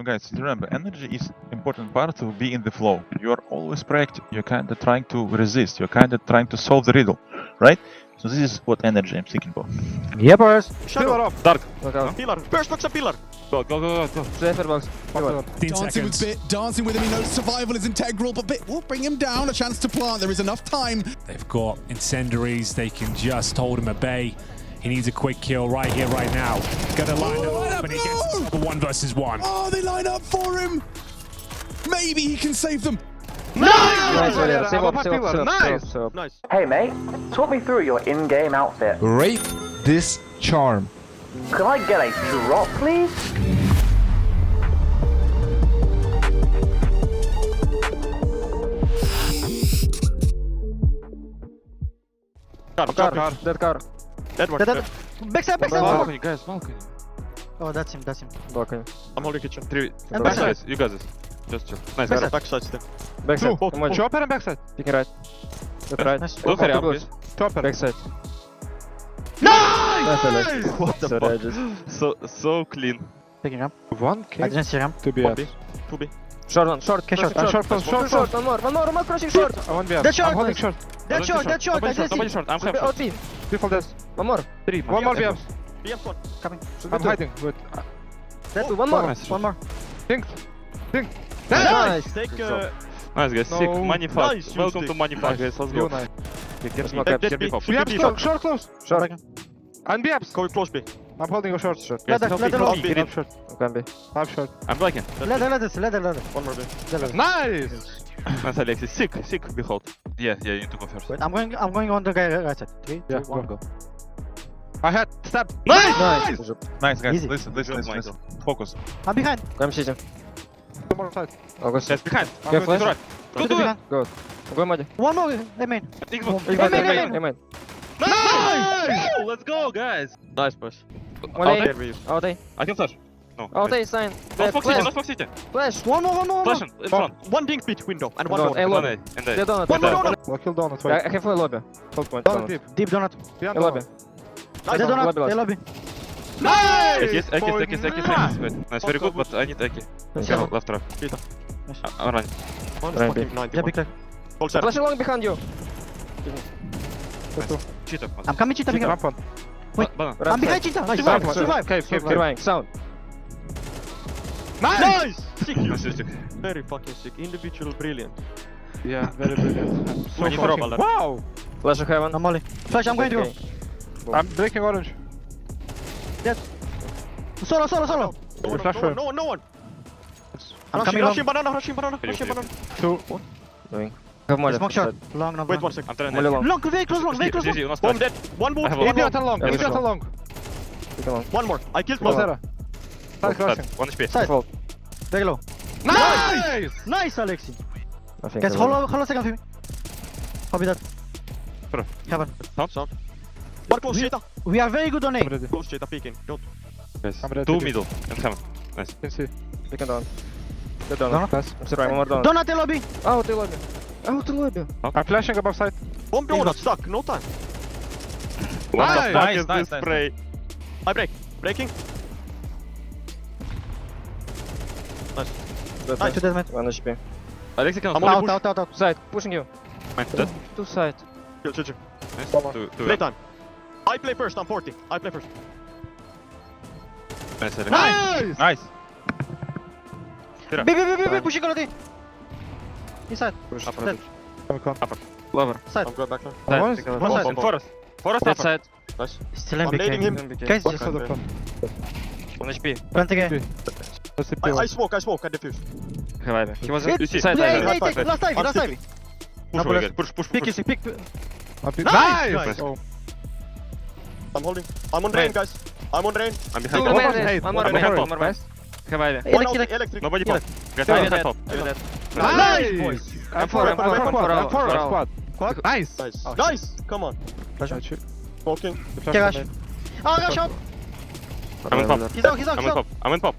So guys, remember, energy is important part to be in the flow. You are always proactive. You're kind of trying to resist. You're kind of trying to solve the riddle, right? So this is what energy I'm seeking for. Yeah, boys. Shadow. off. Dark. Look out. Pillar. Burst box a pillar. Go, go, go, go. go. Safer box. Pivot. 10 Dancing with seconds. Bit, dancing with him. He knows survival is integral, but Bit will bring him down. A chance to plant. There is enough time. They've got incendiaries. They can just hold him at bay. He needs a quick kill right here, right now. Gonna line Oh, them line up, up, and he gets the one versus one. Oh, they line up for him. Maybe he can save them. Nice, Ilya. Save up, save up, save up, Nice. save up. Nice. Hey mate, talk me through your in-game outfit. Rate this charm. Could I get a drop, please? Car, Car, car. dead car. Dead one. Dead, dead. Backside, backside. Balcony, guys, balcony. Oh, that's him, that's him. Balcony. I'm holding kitchen. Three. And Backside. backside. You this. Just chill. Nice, Backside. guys. Backside still. Backside. Two. On. Chopper and backside. Picking right. Left right. Nice. Look at Two him. Chopper. Backside. Nice! Nice. What the Sorry, fuck? just... So, so clean. Picking up. One I didn't see him. to be One B. Two B. Short one, short. Okay, short. crossing Uh, short. short, Short, short, short. One more, one more, one more crossing short. I want BF. Dead short. I'm holding nice. short. Dead short, dead short. I Nobody didn't short. Nobody see. short. I'm half Out short. B. Default death. One more. Three. One more BF. BM squad. Coming. I'm hiding. Wait. Dead two. One more. Nice. One more. Think. Think. Nice. Take Good uh, Nice guys. Sick. No. Money fuck. Nice, you Welcome stick. to money fuck guys. Let's go. Get Get smoke me. up. Dead Get B. me pop. Should be B. short, short, close. Short. And BFs. Go close B. I'm holding a short. Short. Ladder, ladder, Close ladder. B. Green short. Can be. I'm short. I'm blocking. Ladder, ladder, ladder, ladder. One more B. Ladder. Nice. Nice Alexis. Sick. Sick. Behold. Yeah. Yeah. You need to go first. Wait, I'm going, I'm going on the guy right side. Three, Yeah, two, one, go. go. I had step. Nice. Good job. Nice guys, Easy. listen, listen, listen, listen. Focus. I'm behind. I'm shooting. Two more side. August. Yes, behind. I'm Yeah, going to flash. right. Go Two it. behind. I'm going Muddy. One more. I mean. Xbox. Hey, Amen, man, hey, amen, man. Nice! Let's go, guys. Nice push. One Out A. there. Out A. I can flash. No. Out A, sign. Not. Fox City, Flash. not Fox City. Flash. One more, one more. Flash in front. One dink pit window and one more. A One. A, and A. Dead donut. One more, donut. no. kill donut, I have full lobby. Full point. Donut deep. Deep donut. Beyond A lobby. Nice. Donut. lobby lobby. Nice! Ekis, Ekis, Ekis, Ekis, Ekis. Wait. Nice, very good, but I need Eki. Careful, left trap. I'm running. One Right fucking B. 90. Yeah, big clear. Hold center. Flash along behind you. Cheetah. I'm coming, cheetah, one. Wait. I'm behind cheetah. Nice. Survive, Survive, survive. survive. Sound. Nice! Sick. Nice, sick. Very fucking sick. Individual brilliant. Yeah, very brilliant. So fucking- Wow! Flash of heaven. I'm molly. Flash, I'm going to go. Okay. I'm breaking orange. Yes. Solo, solo, solo. No one, flash no one, no one, no one. I'm Rushing, coming long. rushing banana, rushing banana, Okay, rushing okay, banana. Two. Doing. Have more Smoke left shot. side. Long, long, Wait long. one second. I'm trying Molly long. Long, very close, long, very close. long. GG, not Bomb splash. dead. One wood. I have One one. more. Idiot along, Yeah, idiot sure. along. Pick along. One more. I killed Close one. era. Side crossing. One HP. Side. Default. Very low. Nice! Nice, Alexi. Guys, hold on, hold on a second for me. Copy that. Bro. Heaven. Sound, sound. One close, We- Cheetah. We are very good on A. I'm ready. Close, Cheetah peeking. Don't. Ready two to middle and heaven. Nice. Can see. Pick and down. Donut. Donut? Pass. I'm surviving. One more donut. Donut in lobby. Out the lobby. Out the lobby. I'm flashing above side. Bomb donut stuck. No time. What the Nice, fuck nice, is nice, this nice. spray? I break. Breaking. Dead Nice to donut. deathmatch. One HP. Alexi cannot I'm only Out, push. out, out, out. Side. Pushing you. Mine dead. Two side. Chill, chill, chill. Nice. Two, two. Play time. I play first. I'm 40. I play first. Nice, Alexi. Nice! Nice. B, B, B, B, B, pushing on A. Inside. Push. Upper. Dead. Upper. Lover. Side. I'm going back now. Side. One side. One side. bomb, bomb. Forest. Forest upper. side. Nice. Still I'm MBK. nading him. Guys, just I'm One HP. planting A. I, I smoke, I smoke, I defuse. Have Ivy. He was. Hit. You see. Side. Yeah, Ivy. yeah, Right, take right, last Ivy, I'm last sitting. Ivy. Push No, away, but guys. Push, push, Pick, push. you pick. Nice! Nice! Oh, I'm holding. I'm on rain, guys. I'm on rain. I'm Two behind. more One man. hate. One more I'm man. behind One top. more man. Have Ivy. One Elec, out, elec. electric. Nobody Yeah. pop. Guys, Ivy I'm dead. top. Ivy dead. Nice! boys. I'm four. I'm four. I'm four. I'm four. I'm four. Quad? Nice. Nice. Oh, nice! Come on. Smoking. Okay, rush. Oh, rush out. I'm in pop. He's out, he's out, I'm he's in out. pop. I'm in pop.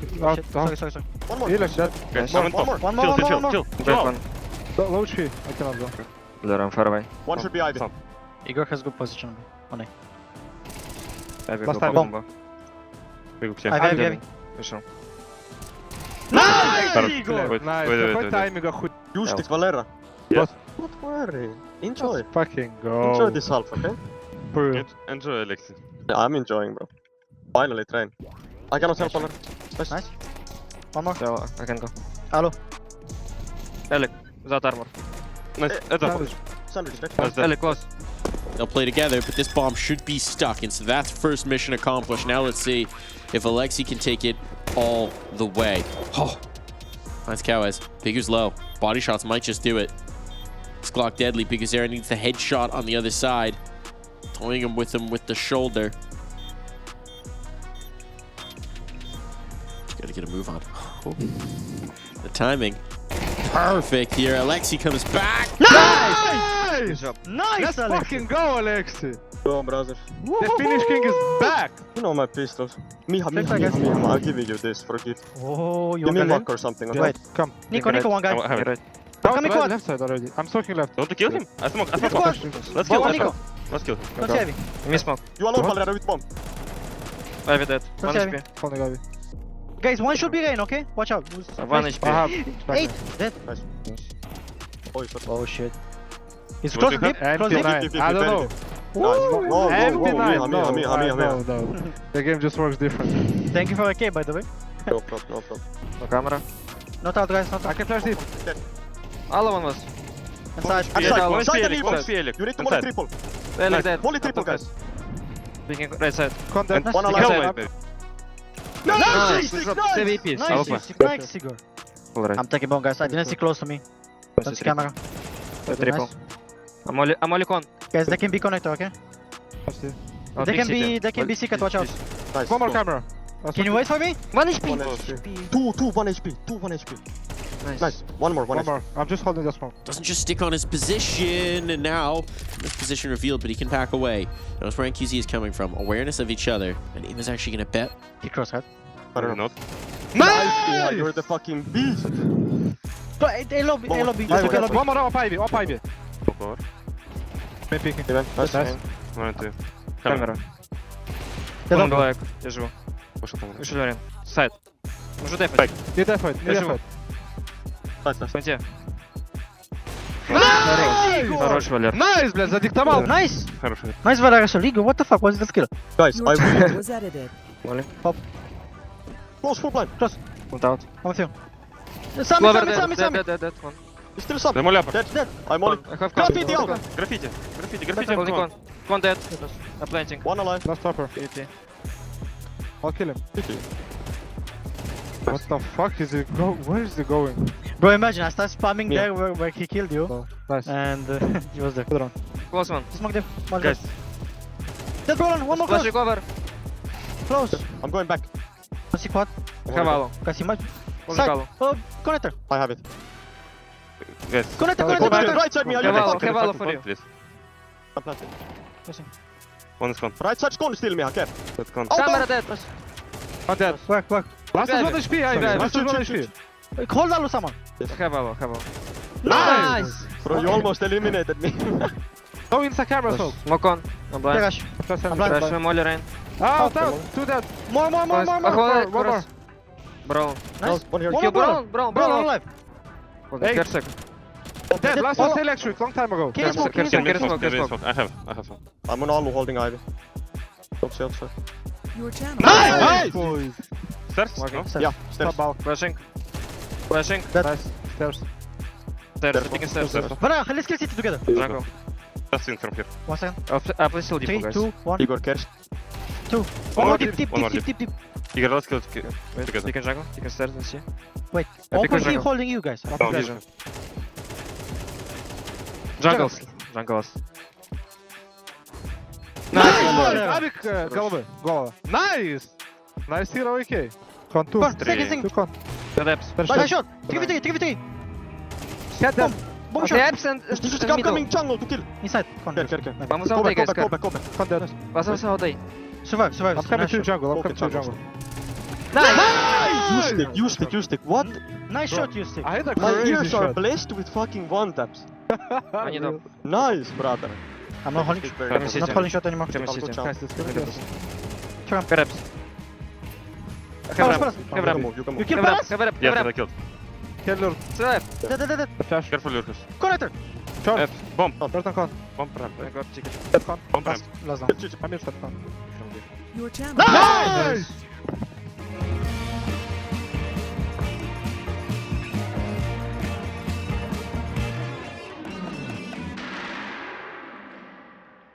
Shit, Sorry, sorry, sorry. One more. Guys, Nice. I'm in One pop. more. One more, Chill, one chill, more, chill, one chill. Back Chill. one. Low HP. I cannot go. There, I'm far away. One should be Ivy. Stop. Igor has good position on A. Ivy Last go time. bomb. Big up, Ivy, Ivy, Ivy. Ivy. Вышел. Хорош. Igor! Wait, Nice, wait, wait, какой wait, wait. тайминг охуй... Use stick Valera. Yes. Don't worry. Enjoy. Fucking Enjoy go. this half, okay? Bro. En- Enjoy, Alexi. Yeah, I'm enjoying, bro. Finally train. I cannot help Valera. Nice, nice. One more. So I can go. Hello. Alec, without armor. Nice. Uh, no, eh, Sound close. They'll play together, but this bomb should be stuck, and so that's first mission accomplished. Now let's see if Alexi can take it all the way. Oh, nice Cowes. Bigu's low. Body shots might just do it. It's Glock deadly. Biguzera needs the headshot on the other side. Toying him with him with the shoulder. Gotta get a move on. Oh. The timing. Perfect here. Alexi comes back. Nice! Nice, nice Let's Alex! fucking go, Alexi! Go on, brother. The Finnish king is back! You know my pistols. Miha, Miha, Thanks, I Miha, guess. Miha. I'm giving you this for a gift. Oh, you Give me want luck or something. okay? Wait. Come. Nico, Nico, one guy. I have it. Come Come, right, Nico. left side already. I'm smoking left. You want to kill him? I smoke. I smoke. Nico, Let's kill Bomb, him. Nico. Let's kill him. Don't heavy. Me smoke. You alone, Valera, with bomb. Ivy dead. Don't 1 heavy. HP. Holding Ivy. Guys, one should be rain, okay? Watch out. 1 HP. I have. Eight. Dead. Oh. Oh shit. He's What close you to deep. And Close P9. deep. Deep, deep, deep, I don't very know. No, no, And whoa, whoa, P9. Miha, No, Miha, Miha, I- Miha, no, Miha. no. The game just works different. Thank you for a K, by the way. No problem, no problem. No camera. Not out, guys. Not out. I can flash deep. All of us. Inside. Outside, One One inside HP, the Alec. One triple. HP, Alec. You need to molly triple. Molly triple, guys. Right side. Content. One alive. Kill Nice. Nice, Nice. Drop nice. 7 Nice, Alpha. nice, nice, Igor. Alright. I'm taking bomb, guys. I didn't see close to me. Don't see camera. Triple. Nice. I'm only, I'm only con. Guys, they can be connector, okay? Oh, they can be, they can be secret. Watch out. Nice. One more camera. Can you wait for me? 1 HP. One HP. Two, two, one HP. Two, one HP. Nice. Nice. One more, one One HP. more. I'm just holding the smoke. Doesn't just stick on his position, and now his position revealed, but he can back away. Knows where NQZ is coming from. Awareness of each other. And Aim is actually going to bet. He cross head. I don't know. Not. Nice, Miha, you're the fucking beast. Go, A A lobby, A lobby. Nice, Just A okay. lobby. One more up Ivy. Up Ivy. Go over. Main picking. Okay, man. Nice. Nice. One and two. Камера. Я Он лоб. далеко. Я живу. Пошел там. Вышел Ларин. Сайд. Можу дефать. Need effort. Need Я Nice. Пойди. Nice! Хорош, Валер. Nice, блядь, задиктовал. Nice. Хороший. Nice Valera Ligo. What the fuck? What's that skill? Guys, I will. was edited. Close full blind. One out. I'm with you. Sami, Clover Sami, dead. Sami, Dead, Sami. dead, dead, dead. One. He's still sub. Демо ляпа. Dead, dead. I'm on. I have Graffiti con. out. Граффити. Граффити. Граффити. Only Граффити. con. Con dead. I'm planting. One alive. Last stopper. CT. I'll kill him. What the fuck is it go? Where is he going? Bro, imagine I start spamming Yeah. there where, where he killed you, Oh, nice. and uh, he was there. Good run. Close one. Smoke them. One Guys. Dead bro, one more Flash close. recover. Close. I'm going back. One C quad. Have Halo. Guys, he might. Only Side. Halo. Oh, connector. I have it. Guys. Connector. Connector. Connector. Right side me, are you Have Halo, fucking have Halo for you. please? I'm planted. Pressing. One is gone. Right side gone still me, I care. That's gone. Oh, Camera dead. One dead. Work, work. Last is one HP, I bet. Last is one HP. Call Lalo someone. Wait, Hold on, someone. Хавало, хавало. Nice. Bro, you almost eliminated me. Go inside camera smoke. Smoke on. I'm blind. Rush. Flash I'm and blind. Flash молли Rain. Out, out. Two dead. More, more, more, more, more. Охват, one more. Браун. Nice. One here. One Kill more, Brown, Brown, Brown, Brown. alive. Hey. Kersek. Dead. Last Oh. was electric. Long time ago. Can you smoke? Can you Kersek, smoke? Kersek, Smoke. There is Kersek. smoke. I have. I have some. I'm on Alu holding Ivy. Don't see outside. Your channel. Nice! Boys. Stairs? Okay. No? Yeah, stairs. Top out. Flashing. Flashing. Nice. Stairs. Stairs. Picking stairs. Stairs. Valera, let's kill City together. Jungle. Just in from here. One second. I'll pl- I'll play still deep, Three, guys. two, one, Igor cares. two. One One more more deep, deep, deep, one more deep, deep, deep. Игорь, let's kill it Wait, together. picking jungle. Picking stairs, let's see. Wait. I pick Open jungle. he holding you guys. Oh, Vision. Jungle. Jungle. Nice. Авик, э, головы. Голова. Nice. Nice hero AK. Con two. Con, Three. second thing. Two con. The depths. First shot. shot. 3v3, 3v3. Head dead. Bomb The shot. depths and Just and come coming jungle to kill. Inside. Con. Care, care, care. Vamos Go ao day, guys. back, go Go back, go back. Con dead. Vamos ao day. Survive, survive. I'm coming to shot. jungle. I'm coming to jungle. jungle. Nice! You stick, you stick, you stick. What? nice shot, you stick. I had a My crazy ears are blessed with fucking one taps. I need up. Nice, brother. I'm not holding. Very Coming nice. city. Not holding shot anymore. Coming I'll Have Palas, ramp. palas. You Have can ramp. move, you can You move. kill Have ramp. Palas? Have ramp. Yeah, Have I ramp. killed. Kill Lurk. To left. Dead, dead, dead, dead. Flash. Careful, Lurkus. Connector. Short. F. Bomb. Burton con. Bomb ramp. I got chicken. Dead con. Bomb Last. ramp. Last down. Chill, chill, chill. I'm in shot con. Your channel. Nice!